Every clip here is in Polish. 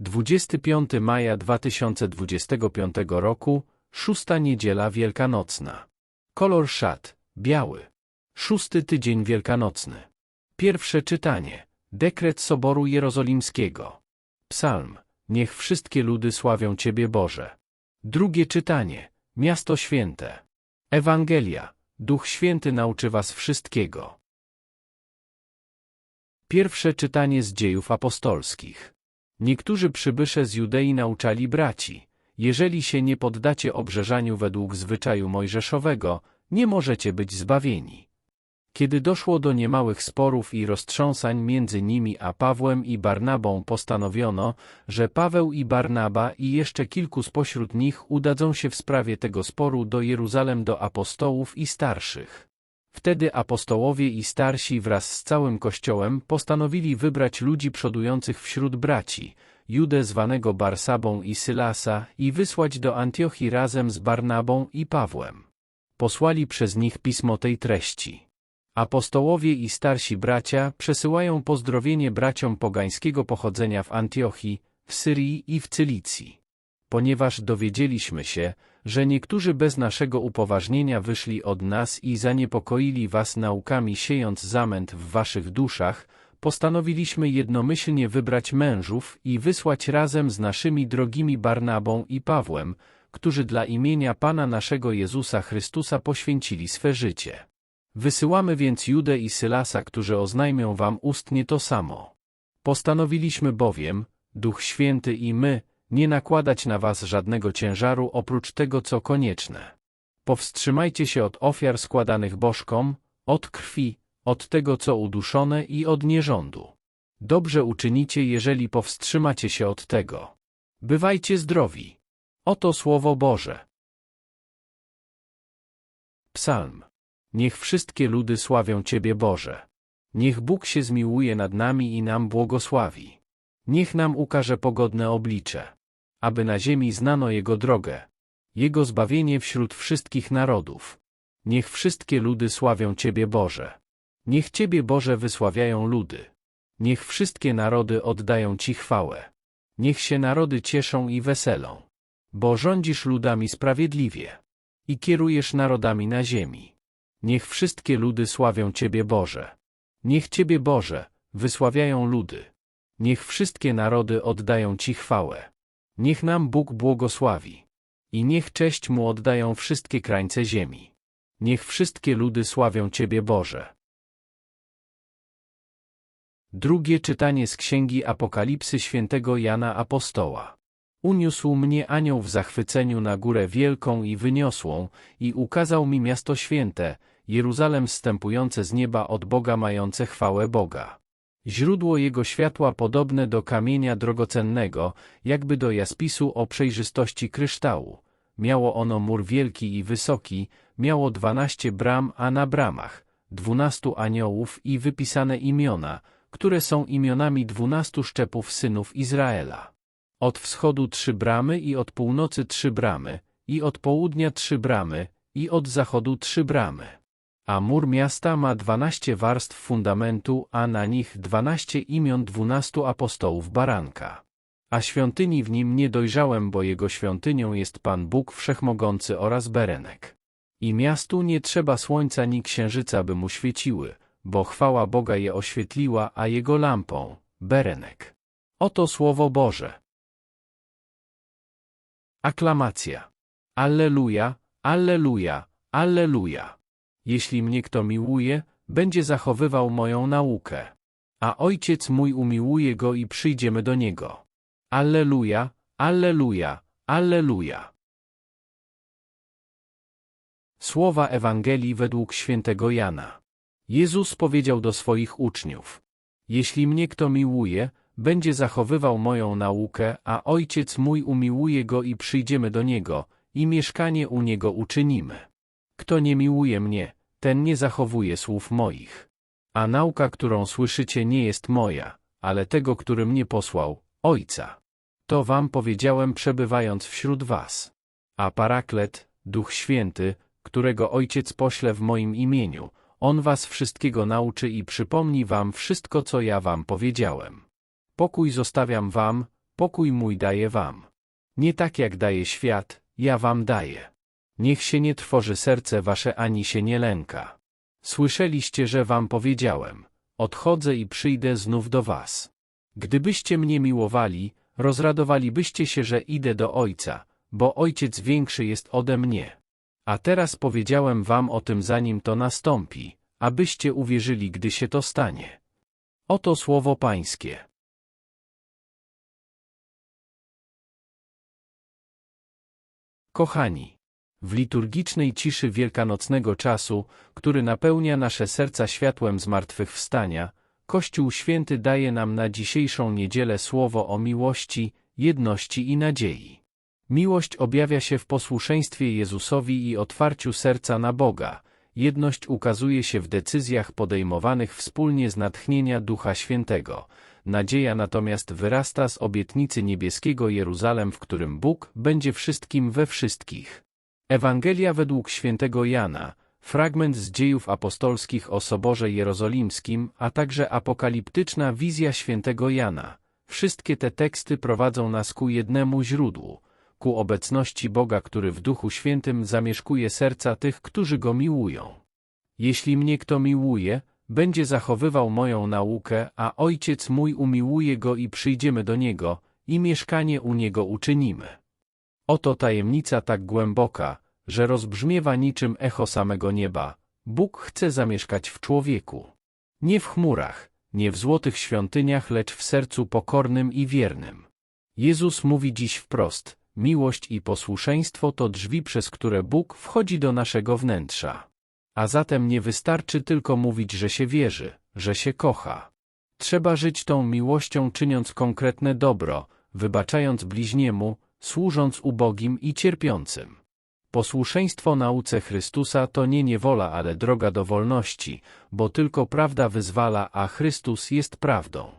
25 maja 2025 roku, szósta niedziela wielkanocna. Kolor szat, biały. Szósty tydzień wielkanocny. Pierwsze czytanie. Dekret Soboru Jerozolimskiego. Psalm. Niech wszystkie ludy sławią Ciebie Boże. Drugie czytanie. Miasto Święte. Ewangelia. Duch Święty nauczy Was wszystkiego. Pierwsze czytanie z dziejów apostolskich. Niektórzy przybysze z Judei nauczali braci. Jeżeli się nie poddacie obrzeżaniu według zwyczaju mojżeszowego, nie możecie być zbawieni. Kiedy doszło do niemałych sporów i roztrząsań między nimi a Pawłem i Barnabą postanowiono, że Paweł i Barnaba i jeszcze kilku spośród nich udadzą się w sprawie tego sporu do Jeruzalem do apostołów i starszych. Wtedy apostołowie i starsi wraz z całym kościołem postanowili wybrać ludzi przodujących wśród braci, Judę zwanego Barsabą i Sylasa i wysłać do Antiochii razem z Barnabą i Pawłem. Posłali przez nich pismo tej treści. Apostołowie i starsi bracia przesyłają pozdrowienie braciom pogańskiego pochodzenia w Antiochii, w Syrii i w Cylicji. Ponieważ dowiedzieliśmy się, że niektórzy bez naszego upoważnienia wyszli od nas i zaniepokoili was naukami siejąc zamęt w waszych duszach, postanowiliśmy jednomyślnie wybrać mężów i wysłać razem z naszymi drogimi Barnabą i Pawłem, którzy dla imienia Pana naszego Jezusa Chrystusa poświęcili swe życie. Wysyłamy więc Judę i Sylasa, którzy oznajmią wam ustnie to samo. Postanowiliśmy bowiem, Duch Święty i my, nie nakładać na was żadnego ciężaru oprócz tego, co konieczne. Powstrzymajcie się od ofiar składanych bożkom, od krwi, od tego, co uduszone i od nierządu. Dobrze uczynicie, jeżeli powstrzymacie się od tego. Bywajcie zdrowi. Oto Słowo Boże. Psalm. Niech wszystkie ludy sławią Ciebie Boże. Niech Bóg się zmiłuje nad nami i nam błogosławi. Niech nam ukaże pogodne oblicze, aby na ziemi znano Jego drogę, Jego zbawienie wśród wszystkich narodów. Niech wszystkie ludy sławią Ciebie Boże. Niech Ciebie Boże wysławiają ludy. Niech wszystkie narody oddają Ci chwałę. Niech się narody cieszą i weselą. Bo rządzisz ludami sprawiedliwie. I kierujesz narodami na ziemi. Niech wszystkie ludy sławią Ciebie Boże. Niech Ciebie Boże, wysławiają ludy. Niech wszystkie narody oddają Ci chwałę. Niech nam Bóg błogosławi. I niech cześć Mu oddają wszystkie krańce ziemi. Niech wszystkie ludy sławią Ciebie Boże. Drugie czytanie z Księgi Apokalipsy świętego Jana Apostoła. Uniósł mnie anioł w zachwyceniu na górę wielką i wyniosłą i ukazał mi miasto święte, Jeruzalem wstępujące z nieba od Boga mające chwałę Boga. Źródło jego światła podobne do kamienia drogocennego, jakby do jaspisu o przejrzystości kryształu. Miało ono mur wielki i wysoki, miało dwanaście bram, a na bramach dwunastu aniołów i wypisane imiona, które są imionami dwunastu szczepów synów Izraela. Od wschodu trzy bramy i od północy trzy bramy, i od południa trzy bramy, i od zachodu trzy bramy. A mur miasta ma dwanaście warstw fundamentu, a na nich dwanaście imion dwunastu apostołów baranka. A świątyni w nim nie dojrzałem, bo jego świątynią jest Pan Bóg Wszechmogący oraz Berenek. I miastu nie trzeba słońca ni księżyca, by mu świeciły, bo chwała Boga je oświetliła, a jego lampą, Berenek. Oto Słowo Boże. Aklamacja. Alleluja, Alleluja, Alleluja. Jeśli mnie kto miłuje, będzie zachowywał moją naukę. A Ojciec mój umiłuje go i przyjdziemy do niego. Alleluja, Alleluja, Alleluja. Słowa Ewangelii według świętego Jana. Jezus powiedział do swoich uczniów: Jeśli mnie kto miłuje, będzie zachowywał moją naukę, a Ojciec mój umiłuje go i przyjdziemy do niego, i mieszkanie u niego uczynimy. Kto nie miłuje mnie, ten nie zachowuje słów moich. A nauka, którą słyszycie, nie jest moja, ale tego, który mnie posłał, Ojca. To wam powiedziałem, przebywając wśród was. A Paraklet, Duch Święty, którego Ojciec pośle w moim imieniu, on was wszystkiego nauczy i przypomni wam wszystko, co ja wam powiedziałem. Pokój zostawiam wam, pokój mój daję wam. Nie tak jak daje świat, ja wam daję. Niech się nie trwoży serce wasze ani się nie lęka. Słyszeliście, że wam powiedziałem, odchodzę i przyjdę znów do was. Gdybyście mnie miłowali, rozradowalibyście się, że idę do Ojca, bo Ojciec większy jest ode mnie. A teraz powiedziałem wam o tym zanim to nastąpi, abyście uwierzyli, gdy się to stanie. Oto słowo Pańskie. Kochani, w liturgicznej ciszy wielkanocnego czasu, który napełnia nasze serca światłem zmartwychwstania, Kościół Święty daje nam na dzisiejszą niedzielę słowo o miłości, jedności i nadziei. Miłość objawia się w posłuszeństwie Jezusowi i otwarciu serca na Boga. Jedność ukazuje się w decyzjach podejmowanych wspólnie z natchnienia Ducha Świętego. Nadzieja natomiast wyrasta z obietnicy niebieskiego Jeruzalem, w którym Bóg będzie wszystkim we wszystkich. Ewangelia według świętego Jana, fragment z dziejów apostolskich o Soborze Jerozolimskim, a także apokaliptyczna wizja świętego Jana. Wszystkie te teksty prowadzą nas ku jednemu źródłu, ku obecności Boga, który w Duchu Świętym zamieszkuje serca tych, którzy Go miłują. Jeśli mnie kto miłuje, będzie zachowywał moją naukę, a Ojciec mój umiłuje Go i przyjdziemy do Niego, i mieszkanie u Niego uczynimy. Oto tajemnica tak głęboka, że rozbrzmiewa niczym echo samego nieba. Bóg chce zamieszkać w człowieku. Nie w chmurach, nie w złotych świątyniach, lecz w sercu pokornym i wiernym. Jezus mówi dziś wprost, miłość i posłuszeństwo to drzwi, przez które Bóg wchodzi do naszego wnętrza. A zatem nie wystarczy tylko mówić, że się wierzy, że się kocha. Trzeba żyć tą miłością, czyniąc konkretne dobro, wybaczając bliźniemu, służąc ubogim i cierpiącym. Posłuszeństwo nauce Chrystusa to nie niewola, ale droga do wolności, bo tylko prawda wyzwala, a Chrystus jest prawdą.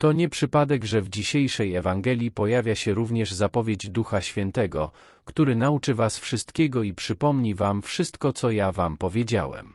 To nie przypadek, że w dzisiejszej Ewangelii pojawia się również zapowiedź Ducha Świętego, który nauczy was wszystkiego i przypomni wam wszystko, co ja wam powiedziałem.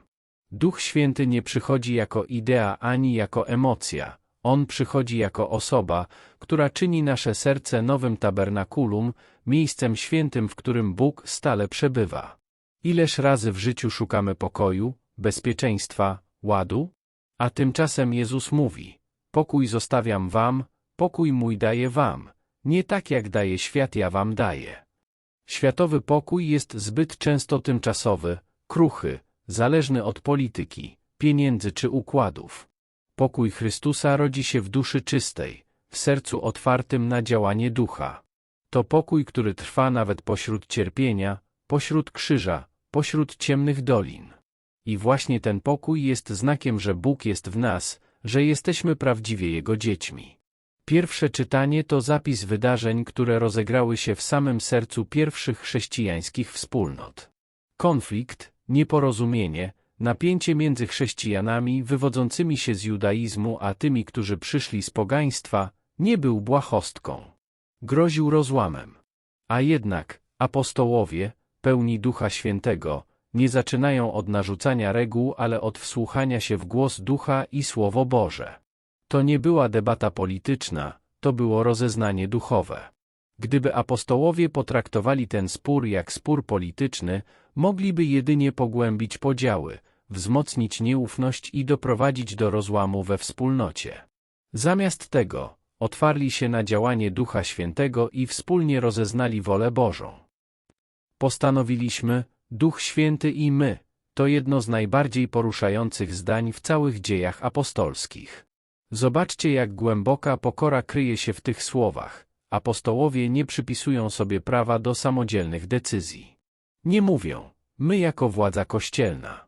Duch Święty nie przychodzi jako idea ani jako emocja, on przychodzi jako osoba, która czyni nasze serce nowym tabernakulum, miejscem świętym, w którym Bóg stale przebywa. Ileż razy w życiu szukamy pokoju, bezpieczeństwa, ładu? A tymczasem Jezus mówi, pokój zostawiam wam, pokój mój daję wam, nie tak jak daje świat ja wam daję. Światowy pokój jest zbyt często tymczasowy, kruchy, zależny od polityki, pieniędzy czy układów. Pokój Chrystusa rodzi się w duszy czystej, w sercu otwartym na działanie ducha. To pokój, który trwa nawet pośród cierpienia, pośród krzyża, pośród ciemnych dolin. I właśnie ten pokój jest znakiem, że Bóg jest w nas, że jesteśmy prawdziwie Jego dziećmi. Pierwsze czytanie to zapis wydarzeń, które rozegrały się w samym sercu pierwszych chrześcijańskich wspólnot. Konflikt, nieporozumienie, Napięcie między chrześcijanami wywodzącymi się z judaizmu a tymi, którzy przyszli z pogaństwa, nie był błahostką. Groził rozłamem. A jednak apostołowie, pełni Ducha Świętego, nie zaczynają od narzucania reguł, ale od wsłuchania się w głos Ducha i Słowo Boże. To nie była debata polityczna, to było rozeznanie duchowe. Gdyby apostołowie potraktowali ten spór jak spór polityczny, mogliby jedynie pogłębić podziały, wzmocnić nieufność i doprowadzić do rozłamu we wspólnocie. Zamiast tego, otwarli się na działanie Ducha Świętego i wspólnie rozeznali wolę Bożą. Postanowiliśmy, Duch Święty i my, to jedno z najbardziej poruszających zdań w całych dziejach apostolskich. Zobaczcie, jak głęboka pokora kryje się w tych słowach. Apostołowie nie przypisują sobie prawa do samodzielnych decyzji. Nie mówią, my jako władza kościelna.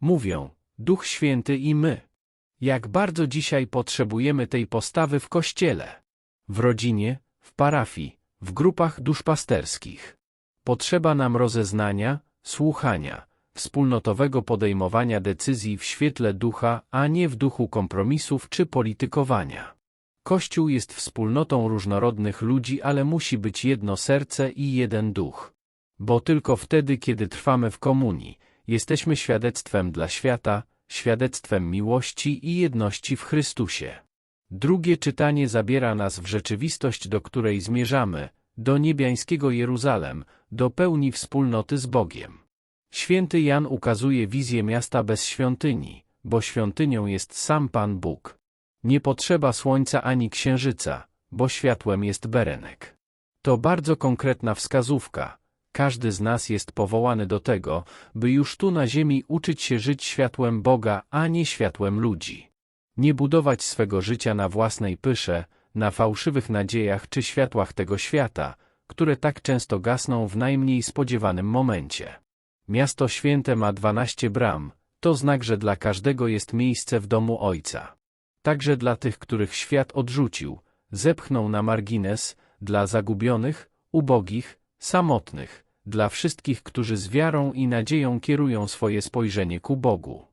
Mówią, Duch Święty i my. Jak bardzo dzisiaj potrzebujemy tej postawy w kościele, w rodzinie, w parafii, w grupach duszpasterskich. Potrzeba nam rozeznania, słuchania, wspólnotowego podejmowania decyzji w świetle ducha, a nie w duchu kompromisów czy politykowania. Kościół jest wspólnotą różnorodnych ludzi, ale musi być jedno serce i jeden duch. Bo tylko wtedy, kiedy trwamy w komunii, jesteśmy świadectwem dla świata, świadectwem miłości i jedności w Chrystusie. Drugie czytanie zabiera nas w rzeczywistość, do której zmierzamy, do niebiańskiego Jeruzalem, do pełni wspólnoty z Bogiem. Święty Jan ukazuje wizję miasta bez świątyni, bo świątynią jest sam Pan Bóg. Nie potrzeba słońca ani księżyca, bo światłem jest berenek. To bardzo konkretna wskazówka. Każdy z nas jest powołany do tego, by już tu na ziemi uczyć się żyć światłem Boga, a nie światłem ludzi. Nie budować swego życia na własnej pysze, na fałszywych nadziejach czy światłach tego świata, które tak często gasną w najmniej spodziewanym momencie. Miasto święte ma dwanaście bram, to znak, że dla każdego jest miejsce w domu Ojca. Także dla tych, których świat odrzucił, zepchnął na margines, dla zagubionych, ubogich, samotnych, dla wszystkich, którzy z wiarą i nadzieją kierują swoje spojrzenie ku Bogu.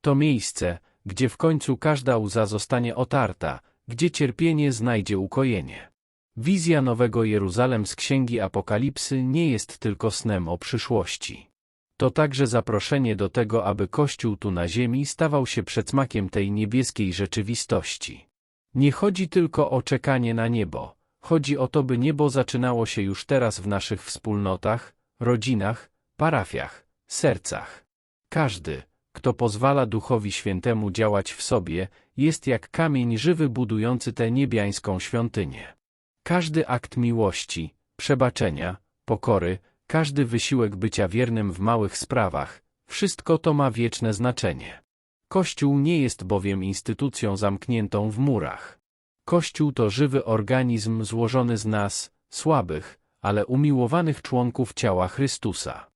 To miejsce, gdzie w końcu każda łza zostanie otarta, gdzie cierpienie znajdzie ukojenie. Wizja Nowego Jeruzalem z Księgi Apokalipsy nie jest tylko snem o przyszłości. To także zaproszenie do tego, aby Kościół tu na ziemi stawał się przedsmakiem tej niebieskiej rzeczywistości. Nie chodzi tylko o czekanie na niebo, chodzi o to, by niebo zaczynało się już teraz w naszych wspólnotach, rodzinach, parafiach, sercach. Każdy, kto pozwala Duchowi Świętemu działać w sobie, jest jak kamień żywy budujący tę niebiańską świątynię. Każdy akt miłości, przebaczenia, pokory, każdy wysiłek bycia wiernym w małych sprawach, wszystko to ma wieczne znaczenie. Kościół nie jest bowiem instytucją zamkniętą w murach. Kościół to żywy organizm złożony z nas, słabych, ale umiłowanych członków ciała Chrystusa.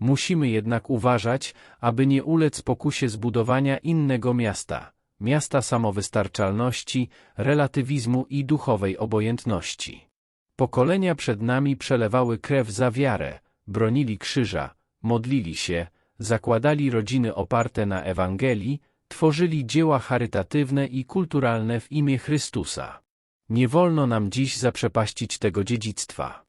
Musimy jednak uważać, aby nie ulec pokusie zbudowania innego miasta, miasta samowystarczalności, relatywizmu i duchowej obojętności. Pokolenia przed nami przelewały krew za wiarę, bronili krzyża, modlili się, zakładali rodziny oparte na Ewangelii, tworzyli dzieła charytatywne i kulturalne w imię Chrystusa. Nie wolno nam dziś zaprzepaścić tego dziedzictwa.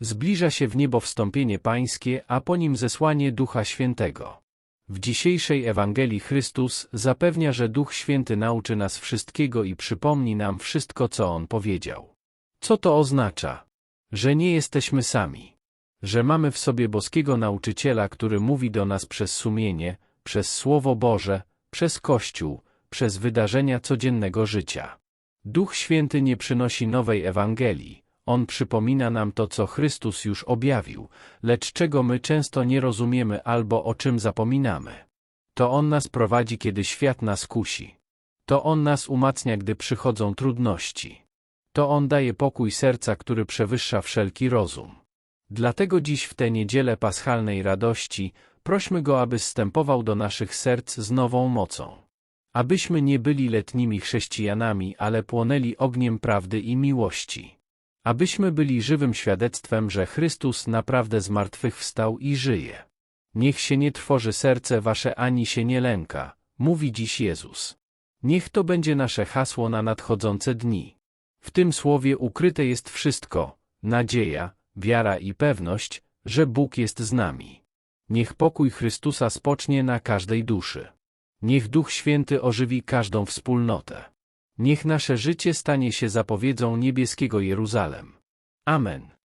Zbliża się w niebo wstąpienie Pańskie, a po nim zesłanie Ducha Świętego. W dzisiejszej Ewangelii Chrystus zapewnia, że Duch Święty nauczy nas wszystkiego i przypomni nam wszystko, co On powiedział. Co to oznacza? Że nie jesteśmy sami. Że mamy w sobie boskiego nauczyciela, który mówi do nas przez sumienie, przez Słowo Boże, przez Kościół, przez wydarzenia codziennego życia. Duch Święty nie przynosi nowej Ewangelii, On przypomina nam to, co Chrystus już objawił, lecz czego my często nie rozumiemy albo o czym zapominamy. To On nas prowadzi, kiedy świat nas kusi. To On nas umacnia, gdy przychodzą trudności. To On daje pokój serca, który przewyższa wszelki rozum. Dlatego dziś w tę niedzielę paschalnej radości prośmy Go, aby zstępował do naszych serc z nową mocą. Abyśmy nie byli letnimi chrześcijanami, ale płonęli ogniem prawdy i miłości. Abyśmy byli żywym świadectwem, że Chrystus naprawdę zmartwychwstał i żyje. Niech się nie trwoży serce wasze ani się nie lęka, mówi dziś Jezus. Niech to będzie nasze hasło na nadchodzące dni. W tym słowie ukryte jest wszystko, nadzieja, wiara i pewność, że Bóg jest z nami. Niech pokój Chrystusa spocznie na każdej duszy. Niech Duch Święty ożywi każdą wspólnotę. Niech nasze życie stanie się zapowiedzią niebieskiego Jeruzalem. Amen.